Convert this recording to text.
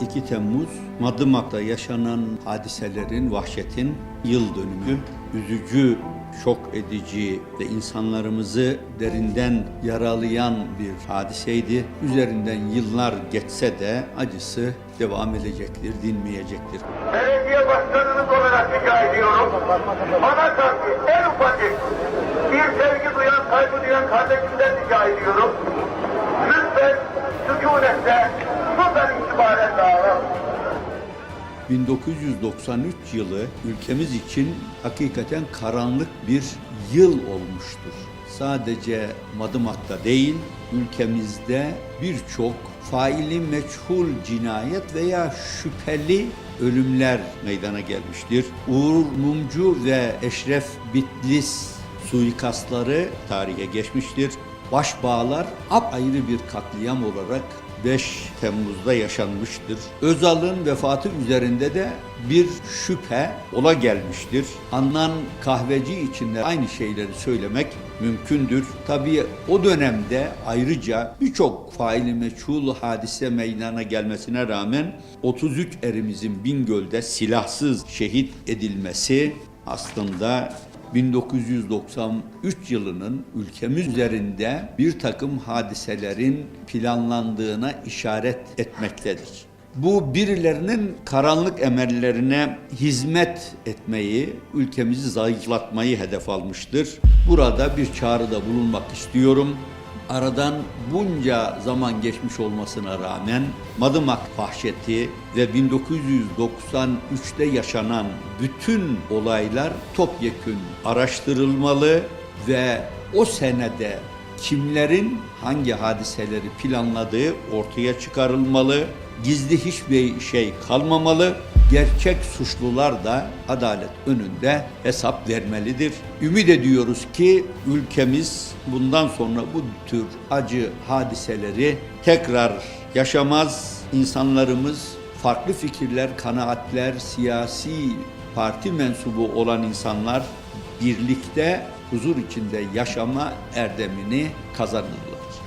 2 Temmuz Madımak'ta yaşanan hadiselerin, vahşetin yıl dönümü. Üzücü, şok edici ve insanlarımızı derinden yaralayan bir hadiseydi. Üzerinden yıllar geçse de acısı devam edecektir, dinmeyecektir. belediye başkanınız olarak rica ediyorum. Bana karşı en ufacık bir sevgi duyan, saygı duyan kardeşimden rica ediyorum. Lütfen sükunetle buradan itibaren. 1993 yılı ülkemiz için hakikaten karanlık bir yıl olmuştur. Sadece Madımak'ta değil, ülkemizde birçok faili meçhul cinayet veya şüpheli ölümler meydana gelmiştir. Uğur Mumcu ve Eşref Bitlis suikastları tarihe geçmiştir. Başbağlar apayrı bir katliam olarak 5 Temmuz'da yaşanmıştır. Özal'ın vefatı üzerinde de bir şüphe ola gelmiştir. Anlan kahveci içinde aynı şeyleri söylemek mümkündür. Tabii o dönemde ayrıca birçok faili meçhul hadise meydana gelmesine rağmen 33 erimizin Bingöl'de silahsız şehit edilmesi aslında 1993 yılının ülkemiz üzerinde bir takım hadiselerin planlandığına işaret etmektedir. Bu birilerinin karanlık emellerine hizmet etmeyi, ülkemizi zayıflatmayı hedef almıştır. Burada bir çağrıda bulunmak istiyorum. Aradan bunca zaman geçmiş olmasına rağmen Madımak vahşeti ve 1993'te yaşanan bütün olaylar topyekün araştırılmalı ve o senede kimlerin hangi hadiseleri planladığı ortaya çıkarılmalı. Gizli hiçbir şey kalmamalı. Gerçek suçlular da adalet önünde hesap vermelidir. Ümit ediyoruz ki ülkemiz bundan sonra bu tür acı hadiseleri tekrar yaşamaz. İnsanlarımız farklı fikirler, kanaatler, siyasi parti mensubu olan insanlar birlikte huzur içinde yaşama erdemini kazanırlar.